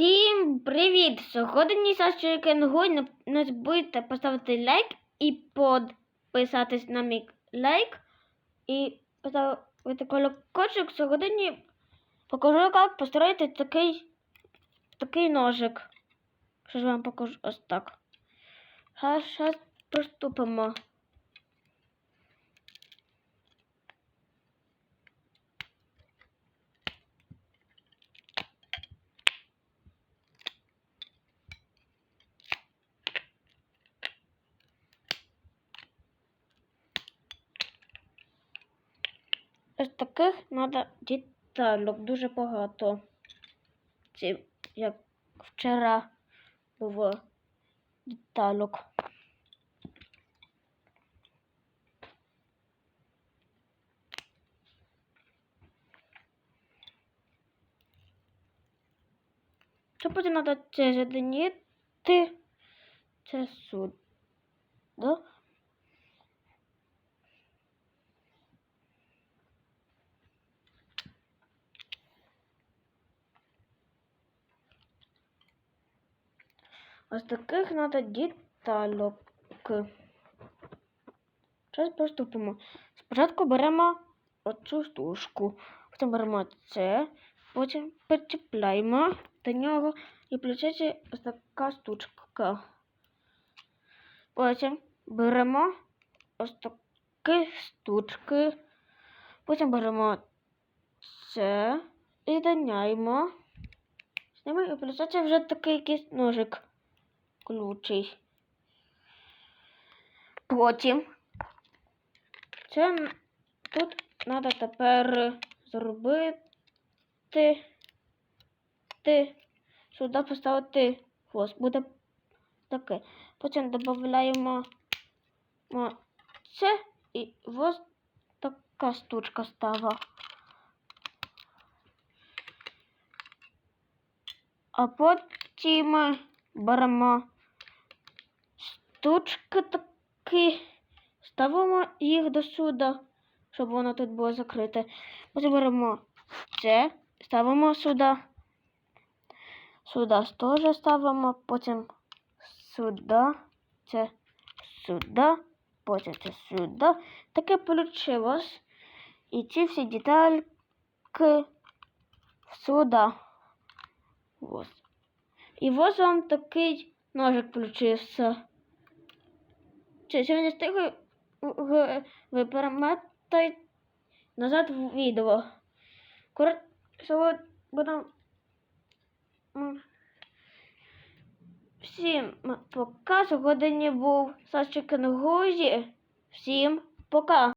Всім привіт! Сьогодні Саша Кенгой. Не- забудьте поставити лайк і підписатись на мій лайк. І поставити колокольчик. Сьогодні покажу, як построїти такий, такий ножик. Що ж вам покажу ось так. Зараз приступимо. Таких треба деталек дуже багато. Це як вчора було деталек. Що потім треба це задіяти? Це суд. Да? Ось таких треба детальок. Зараз приступимо. Спочатку беремо оцю штучку, потім беремо це, потім причіпляємо до нього і включається ось така штучка. Потім беремо ось такі штучки, потім беремо це і доняємо. Знімаємо і включається вже такий якийсь ножик ключий. Потім це тут треба тепер зробити ти сюди поставити хвост. Буде таке. Потім додаємо це і ось така штучка стала. А потім беремо штучки такі, ставимо їх до сюди, щоб воно тут було закрите. Потім беремо це, ставимо сюди. Сюди теж ставимо, потім сюди, це сюди, потім це сюди. Таке вийшло. І ці всі детальки сюди. Ось. І ось вам такий ножик включився. Чи сьогодні встигли ви- ви перемотайте назад в відео. Коротше, будемо. Всім пока. Сьогодні був Сашчик Нгузі. Всім пока.